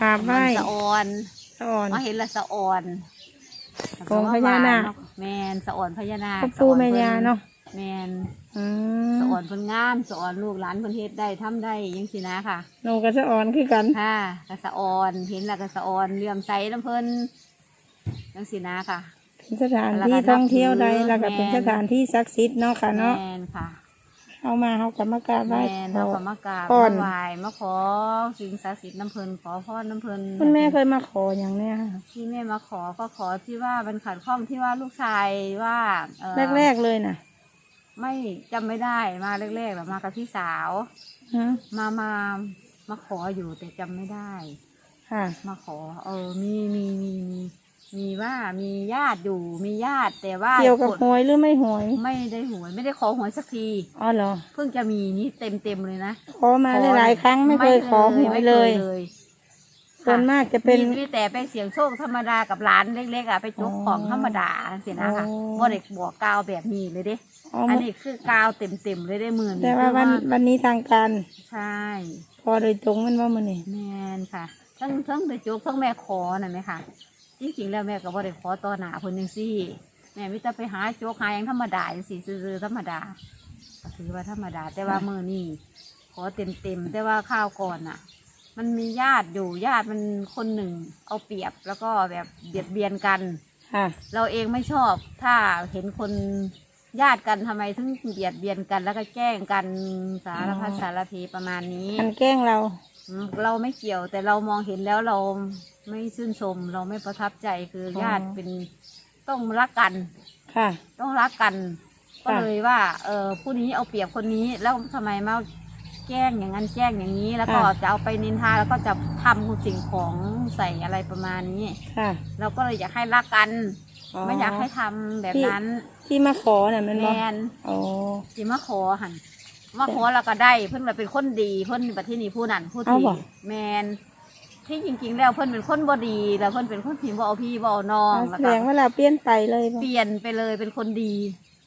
กราบไหว้มันสะออนสะอ่อน มาเห็นละสะออนองค์พญานาค แมนสะออนพญานาคพ่อปู่แม่ย่าเนาะแมนอืมสะออนเพิ่นงามสะออนลูกหลานเพิ่นเฮ็ดได้ทำได้ยังสินะค่ะ หนูก็สะอ่อนคือกัน ค่ะกระสะออน เห็นแล้วกระสะออนเลื่อมใสน้ำเพิ่นยังสินะค่ะ เป็นสถานที่ท่องเที่ยวใดแล้วก็เป็นแม่นสถานที่ศักดิ์สิทธิ์เนาะค่ะเนาะ แมนค่ะ เอามาเขากับมากราบไหแมว้นขเราอก็มากราบก่อนมาไหว้มาขอสิ่งศักดิ์สิทธิ์น้ำเพิ่นขอพรน้ำเพิ่นคุณแม่เคยมาขออย่างเนี้ยค่ะที่แม่มาขอก็ขอที่ว่ามันขัดข้องที่ว่าลูกชายว่าเอ่อแรกๆเลยน่ะไม่จำไม่ได้มาแรกๆแบบมากับพี่สาว ฮะมามามาขออยู่แต่จำไม่ได้ ค่ะ มาขอ เออมีมีมีมี มีว่ามีญาติอยู่มีญาติแต่ว่าเกี่ยวกับกดหวยหรือไม่หวย ไม่ได้หวยไม่ได้ขอหวยสักทีอ๋อเหรอ เพิ่งจะมีนี่เต็มเต็มๆเลยนะขอมาหลายๆครั้งไม่เคยขอหวยเลยไม่คยส่วนมากจะเป็นมีมีแต่ไปเสียงโชคธรรมดากับร้านเล็กๆอะไปจุกอ๋อของธรรมดาสินะค่ะอ๋อบ่ได้บอกกล่าวแบบนี้เลยเด้อ๋ออันนี้คือกาวเต็มๆเลยได้หมื่นแต่ว่าวันวันนี้ทางการ ใช่ พอโดยตรงมันว่ามันนี่แมนค่ะทั้งทั้งไปจุกทั้งแม่ขอน่ะไหมค่ะ จริงๆแล้วแม่ก็บ่ได้ขอต่อหน้าเพิ่นจังซี่ แม่มิแต่ไปหาโจกหาหยังธรรมดาจังซี่ซื่อๆธรรมดาก็ถือว่าธรรมดา แต่ว่ามื้อนี้ขอเต็มๆแต่ว่าข้าวก่อนน่ะ มันมีญาติอยู่ญาติมันคนหนึ่ง เอาเปรียบแล้วก็แบบเบียดเบียนกัน ค่ะ เราเองไม่ชอบถ้าเห็นคนญาติกันทำไมถึงเบียดเบียนกัน แล้วก็แกล้งกันสารพัดอ๋อ สารพีประมาณนี้ มันแกล้งเราอืม เราไม่เกี่ยว แต่เรามองเห็นแล้วเราไม่ชื่นชม เราไม่ประทับใจคือออ ญาติเป็นต้องรักกัน ค่ะ ต้องรักกัน ก็ค่ะ เลยว่า เออผู้นี้เอาเปรียบคนนี้แล้วทำไมมาแกล้งอย่างนั้นแกล้งอย่างนี้ แล้วก็จะเอาไปนินทาแล้วก็จะทำสิ่งของใส่อะไรประมาณนี้ ค่ะเราก็เลยอยากให้รักกัน ไม่อยากให้ทำแบบนั้นที่มาขอน่ะมันแมบอกนอ๋อ สิมาขอหัน มาขอแล้วก็ได้ เพิ่นมาเป็นคนดีเพิ่นประเทศนี้ผู้นั้นผู้เอาที่บ่ แมนที่จริง ๆ แล้วเพิ่นเป็นคนบ่ดี แล้วเพิ่นเป็นคนพิมพ์บ่เอาพี่บ่เอาน้องแล้วแสก็ดงว่าเราเปลี่ยนไปเลยบ่เปลี่ยนไปเลยเป็นคนดี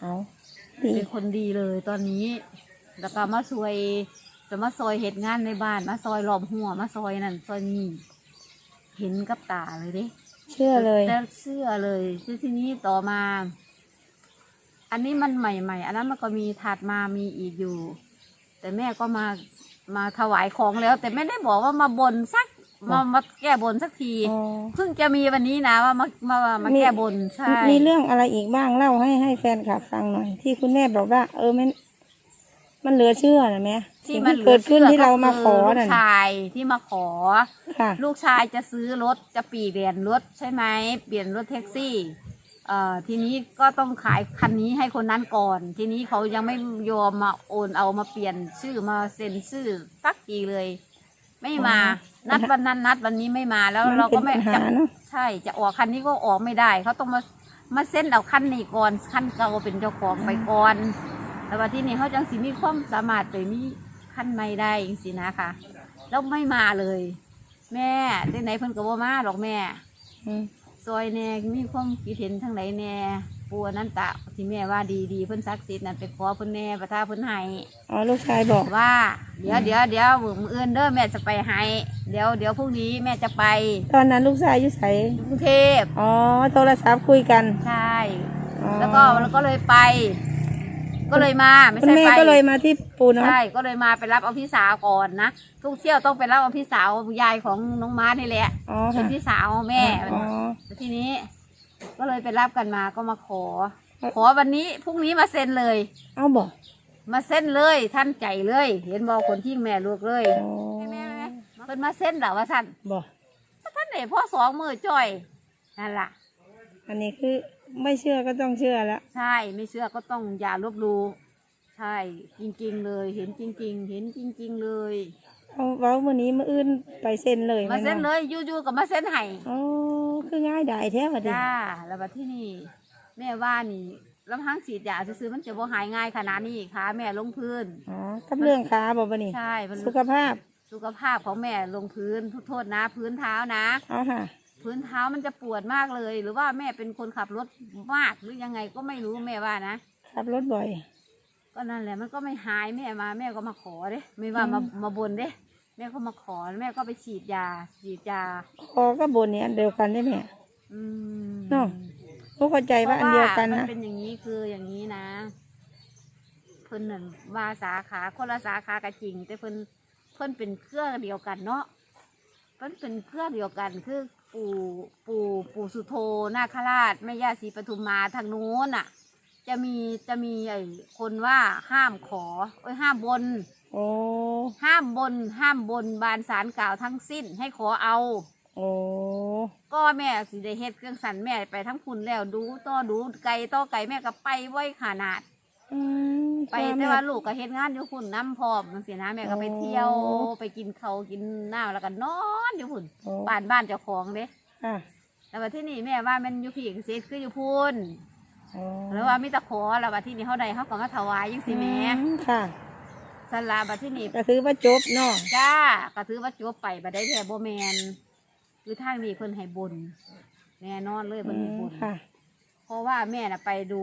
เอาดีเป็นคนดีเลยตอนนี้ แล้วก็มาช่วยจะมาซอยเหตุงานในบ้าน มาซอยหลอมหัว มาซอยนั่นซอยนี่เห็นกับตาเลยเด้เชื่อเลย แต่เชื่อเลยที่ทีนี้ต่อมา อันนี้มันใหม่ ๆ อันนั้นมันก็มีถัดมามีอีกอยู่ แต่แม่ก็มามาถวายของแล้ว แต่ไม่ได้บอกว่ามาบนสักมามาแก้บนสักทีอ๋อเพิ่งจะมีวันนี้นะว่ามามามามีแก้บนใช่ มีเรื่องอะไรอีกบ้างเล่าให้ให้แฟนคลับฟังหน่อย ที่คุณแม่บอกว่า เออมันมันเหลือเชื่อนะแม่ที่สิ่งมันที่เกิดขึ้นที่เรามาขอลูน่ะกชายที่มาขอ ค่ะ ลูกชายจะซื้อรถจะเปลี่ยนรถใช่ไหมเปลี่ยนรถแท็กซี่ เอ่อทีนี้ก็ต้องขายคันนี้ให้คนนั้นก่อน ทีนี้เขายังไม่ยอมมาโอนเอามาเปลี่ยนชื่อมาเซ็นชื่อสักทีเลย ไม่มาอ๋อนัดวันนั้นนัดวันนี้ไม่มาแล้วมันเราเป็ก็นไม่ปัญหาจะเนาะใช่จะออกคันนี้ก็ออกไม่ได้ เขาต้องมามาเซ็นเอาคันนี้ก่อนคันเก่าเป็นเจ้าของไปก่อนแล้ววันที่นี้เขาจังสิมีความสามารถไปมีคันใหม่ได้จังสินะคะ แล้วไม่มาเลย แม่ที่ไหนเพิ่นก็บ่มาหรอกแม่ อืม ซอยแหน่มีความคิดเห็นทางไหนแหน่ปัวนั้นตะที่แม่ว่าดีดีๆเพิ่นศักดิ์สิทธิ์นั่นไปขอเพิ่นแหน่ประทาเพิ่นให้ อ๋อลูกชายบอก ว่าเดี๋ยวเดี๋ยวเดี๋ยวมื้ออื่นเด้อแม่จะไปให้เดี๋ยวเดี๋ยวพรุ่งนี้แม่จะไปตอนนั้นลูกชายอยู่ไสกรุงเทพอ๋อโทรศัพท์คุยกันใช่ อ๋อแล้วก็แล้วก็เลยไป ก็เลยมาไม่คุณใช่แม่ไปก็เลยมาที่ปูเนาะ ใช่ก็เลยมาไปรับเอาพี่สาวก่อนนะทุกเที่ยวต้องไปรับเอาพี่สาวยายของน้องม้านี่แหละอ๋อเป็นค่ะพี่สาวแม่อ๋อ แล้วทีนี้ ก็เลยไปรับกันมาก็มาขอขอวันนี้พรุ่งนี้มาเซ็นเลย เอาบอกมาเซ็นเลยท่านใจเลย เห็นบอกคนที่แม่ลูกเลยอ๋อแม่แม่เพิ่นมาเซ็นแล้วว่าท่านบอกท่านไหนพ่อสองมือจ่อยนั่นล่ะอันนี้คือ ไม่เชื่อก็ต้องเชื่อแล้วใช่ไม่เชื่อก็ต้องอย่าลบหลู่ใช่ จริง ๆ เลย เห็นจริง ๆ เห็นจริง ๆ เลยเอาเว้าวันนี้มาอื่นไปเซ็นเลยมาเซ็นแบ่เลยอยู่ๆกับมาเซ็นให้อ๋อคือง่ายดายแท้ว่ะดิจ้าแล้วบัดที่นี่แม่ว่านี่ลำพังสีดยาซื้อๆมันจะบ่หายง่ายขนาดนี้ค่ะแม่ลงพื้น อ๋อกับเรื่องขาบอกว่านี่ใช่มันสุขภาพ สุขภาพของแม่ลงพื้นโทษนะ พื้นเท้านะ เอาค่ะ พื้นเท้ามันจะปวดมากเลย หรือว่าแม่เป็นคนขับรถมากหรือยังไงก็ไม่รู้แม่ว่านะขับรถบ่อย ก็นั่นแหละมันก็ไม่หายแม่มา แม่ก็มาขอเด้ไม่ว่ามาอืมมาบนเด้แม่ก็มาขอแล้วแม่ก็ไปฉีดยา ฉีดยาคอก็บนเนี่ยอันเดียวกันได้ไหมอืมเนาะผู้เข้าใจว่าอันเดียวกันพราะนะมันเป็นอย่างนี้คืออย่างนี้นะเพิ่นนั่นว่าสาขาคนละสาขาก็จริง แต่เพิ่นเพิ่นเป็นเครือเดียวกันเนาะเพิ่นเป็นเครือเดียวกันคือ ปู่ปู่ปู่สุโธนาคราชแม่ย่าศรีปทุมมาทางนู้นน่ะ จะมีจะมีไอ้คนว่าห้ามขอเอ้ยห้ามบน โอ้ห้ามบนห้ามบนบานสารกล่าวทั้งสิ้นให้ขอเอา โอ้ก็แม่สิได้เฮ็ดเครื่องสันแม่ไปทั้งคุณแล้วดูต่อดูไก่ต่อไก่แม่ก็ไปไว้ขนาด อืมไปแต่ว่าลูกก็เฮ็ดงานอยู่คุณน้ำพร้อมจังซี่นะแม่ก็ไปเที่ยวโอ้ไปกินเขาวกินน้ำแล้วก็นอนอยู่คุณโอ้บ้านบ้านเจ้าของเด้อะแล้วว่าที่นี่แม่ว่ามันอยู่พี่เกษตรคืออยู่พุ่นโอ้แล้วว่ามีแตะขอแล้วว่าที่นี่เฮาได้เฮาก็มาถวายจังซี่แหม่อืมค่ะสลาบัดที่นี่ ก็ถือว่าจบเนาะจ้าก็ถือว่าจบไปบัดได้แท้บ่แม่นคือทางนี้เพิ่นให้บุญแน่นอนเลยอืเพิ่นให้มบุญค่ะ เพราะว่าแม่น่ะไปดู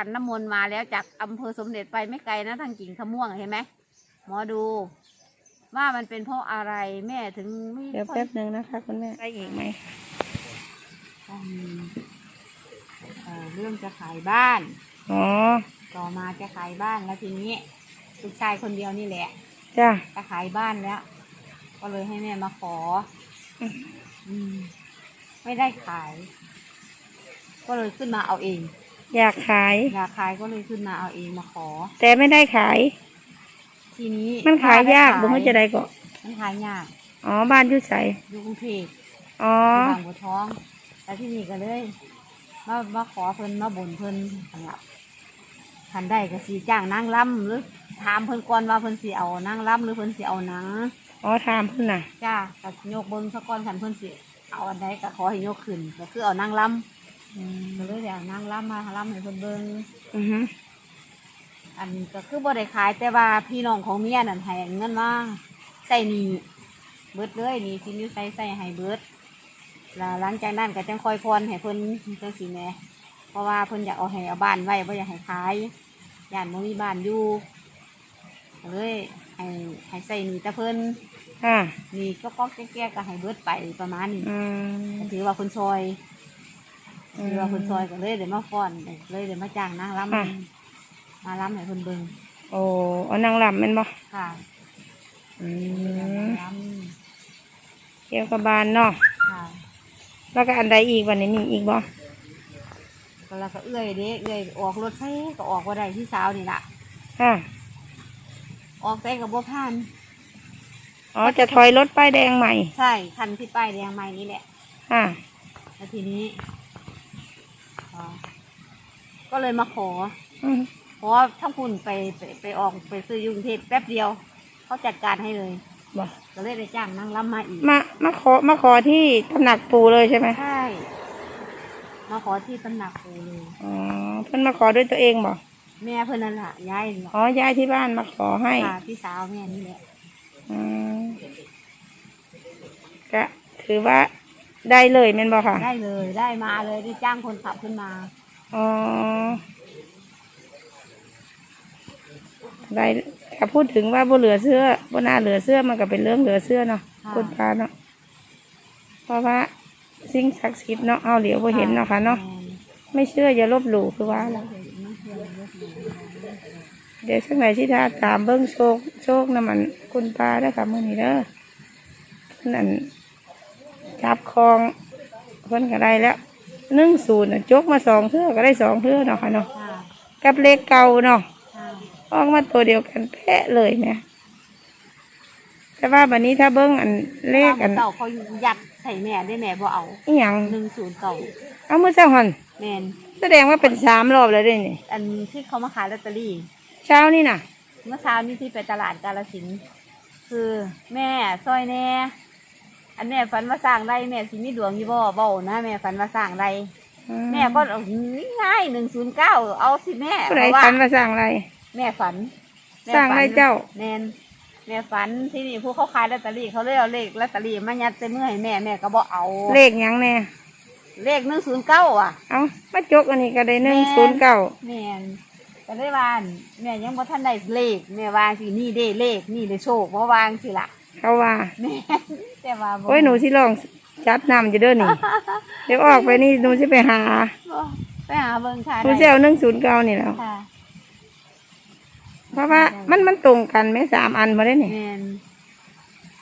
ขันน้ำมนต์มาแล้วจากอำเภอสมเด็จไปไม่ไกลนะทางกิ่งขม่วงเห็นไหมหมอดู ว่ามันเป็นเพราะอะไรแม่ถึงไม่เดี๋ยวค่อแป๊ยบหนึ่งนะคะคุณแม่ได้อีกไหมอืมเอ่อเรื่องจะขายบ้าน อ๋อต่อมาจะขายบ้านแล้วทีนี้ลูกชายคนเดียวนี่แหละ จ้ะ จะขายบ้านแล้ว ก็เลยให้แม่มาขออืมอืม ไม่ได้ขาย ก็เลยขึ้นมาเอาเอง อยากขาย อยากขายก็เลยขึ้นมาเอาเองมาขอ แต่ไม่ได้ขาย ทีนี้มันขายยากถ้บ่ด้เขาจะได้ก็มันขายยากอ๋อบ้านอยุ่ใสอยู่กรุงเทพอ๋ออยู่บางบัวทองแล้วที่นี่ก็เลยมามาขอเพิ่นมาบ่นเพิ่นสำหรับทันได้ก็สีจ้างนางรำหรือถามเพิ่นก่อนว่าเพิ่นสีเอานางรำหรือเพิ่นสีเอาหนังอ๋อถามเพิ่นน่ะจ้าก็ยกเบิ้งสักก้อนคันเพิ่นสิเอาอันใดก็ขอให้ยกขึ้นก็คือเอานางรำ ก็เลยเดี๋ยวนางรำมารำให้เพิ่นเบิ้งอือฮึอันก็คือบ่ได้ขายแต่ว่าพี่น้องของเมียนั่นให้เงินมาใส่หนี่เบิดเลยหนี่สินอยู่ใส่ใส่ให้เบิดแล้วหลังจากนั้นก็จังคอยพรให้เพิ่นจังสิแหน่เพราะว่าเพิ่นอยากเอาให้เอาบ้านไว้บ่อยากให้ขายย่านบ่มีบ้านอยู่ก็เลยให้ให้ใส่หนี่แต่เพิ่นอ่าหนี่ก็ก็แก้ๆก็ให้เบิดไปประมาณนี้อืมก็ถือว่าคนซอย อืมถือว่าคนซอยก็เลยเดี๋ยวมาฟ้อนเลยเดี๋ยวมาจ้างนางรอะำมารำให้เพิ่นเบิ่งโอ้เอานางลำแม่นบ่ค่ะอืมรเกี่ยวกับบานเนาะำค่ะแล้วก็อันใดอีกวันนี้มีอีกบ่ก็แล้วก็เอื้อยเด้เอื้อยออกรถไฟก็ออกว่าได้ที่สาวนี่ล่ะอ่าออกแต่กับบ่ผ่าน อ๋อจะถอยรถป้ายแดงใหม่ใช่คันที่ป้ายแดงใหม่นี่แหละอ่าแล้วทีนี้อ๋อ ก็เลยมาขออืมขอทั้งคุณไปไปไปออกไปซื้ออยกรุงเทพแป๊บเดียว เขาจัดการให้เลย บ่ก็เลยได้จ้างนางรำมาอีก มามาขอมาขอที่ตำหนักปู่เลยใช่ไหมใช่ มาขอที่ตำหนักปูเลย อ๋อเพิ่นมาขอด้วยตัวเองบ่แม่เพื่อนนั่นแหละยายนั่นล่ะอ๋อย้ายที่บ้านมาขอให้ ค่ะพี่สาวแม่นี่แหละอืมก็ถือว่า ได้เลยแม่นบ่ค่ะ ได้เลยได้มาเลยได้จ้างคนขับขึ้นมา อ๋อ ได้ถ้าพูดถึงว่าบ่เหลือเสื้อบ่น่าเหลือเสื้อมันก็เป็นเรื่องเหลือเสื้อเนาะค่ะ คุณพาเนาะ เพราะว่าสิ่งศักดิ์สิทธิ์เนาะเอาเหลียวบ่เห็นเนาะค่ะเนาะแม่ไม่เชื่ออย่าลบหลู่คือว่าแล้วไม่เชื่อไม่เชื่อเดี๋ยวสักไหนที่ทาตามเบิ้งโชค โชคน้ำมันคุณปลาได้อค่ะมื่อนี้เด้อเพิ่นนั่น จับคลองเพิ่นก็ได้แล้วหนึ่งศูนย์น่ะจกมาสองเทื่อก็ได้สองเทื่อเนาะค่ะเนาะค่ะกับเลขเก่าเนาะค่ะออกมาตัวเดียวกันแพะเลยแหม่แต่ว่าบัดนี้ถ้าเบิ้งอันเลขอันเก่าเขายัดใส่แม่ได้แม่บ่เอาอีหยังหนึ่งศูนย์เก่าเอามือเจ้าหันแม่นแสดงว่าเป็นสามรอบแล้วเด้นี่อันที่เขามาขายลอตเตอรี่ เช้านี่น่ะ เมื่อเช้านี้ที่ไปตลาดกาลสินธุ์คือแม่ซอยแน่ อันแม่ฝันว่าสร้างไรแม่สิมีดวงอยู่บ่เบ้านะแม่ฝันว่าสร้างไรอืแม่ก็เอาง่ายหนึ่งศูนย์เก้าเอาสิแม่ผู้ใดเพราะว่าฝันมาสร้างอะไร แม่ฝันแม่สร้างฝันไรเจ้า แม่นแม่ฝันที่นี่ผู้เขาขายลอตเตอรี่เขาเลยเอาเลขลอตเตอรี่มายัดใส่มือให้แม่แม่ก็บอกเอาเลขหยังแน่เลขหนึ่งศูนย์เก้าอะ เอามาจกอันนี้ก็ได้หนึ่งศูนย์เก้าแม่นก็เลยว่าอั่นแม่ยังบ่ทันได้เลขแม่วางสินี่เด้เลขนี่ได้โชคบ่วางสิล่ะ เขาว่าแม่แต่ว่าบ่โอ้ยหนูสิลองจัดนำจะเด้อนี่ เดี๋ยวออกไปนี่หนูจะไปหาบ่ไปหาเบิ่งค่ะหนูจะเอาหนึ่งศูนย์เก้านี่แหล้ว ค่ะเพราะว่ามันมันตรงกันไหมสามอันมาได้นี่แม่น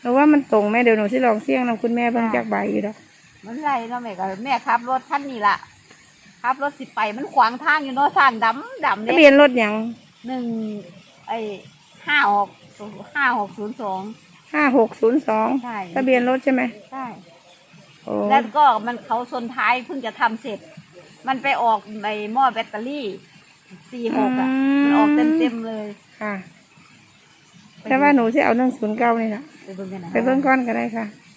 หนูว่ามันตรงไหมเดี๋ยวหนูสิลองเสี่ยงนำคุณแม่เบิ่งจากใบอยู่ดอกมันไรเนาะแม่ก็แม่ขับรถคันนี้ล่ะขับรถสิไปมันขวางทางอยู่เนาะสร้างดำดำทะเด้ เบียนรถหยังหนึ่งไอ้ห้าหกห้าหกศูนย์สอง ห้าหกศูนย์สองใช่ ทะเบียนรถใช่ไหมใช่โอ้แล้วก็มันเขาชนท้ายเพิ่งจะทำเสร็จ มันไปออกในหม้อแบตเตอรี่สี่หกอะมันออกเต็มเต็มๆเลยค่ะ แต่ว่าหนูสิเอาหนึ่งศูนย์เก้านี่แหละไปเบิ่งกันนะไปเบิ่งก้อนก็ได้ค่ะค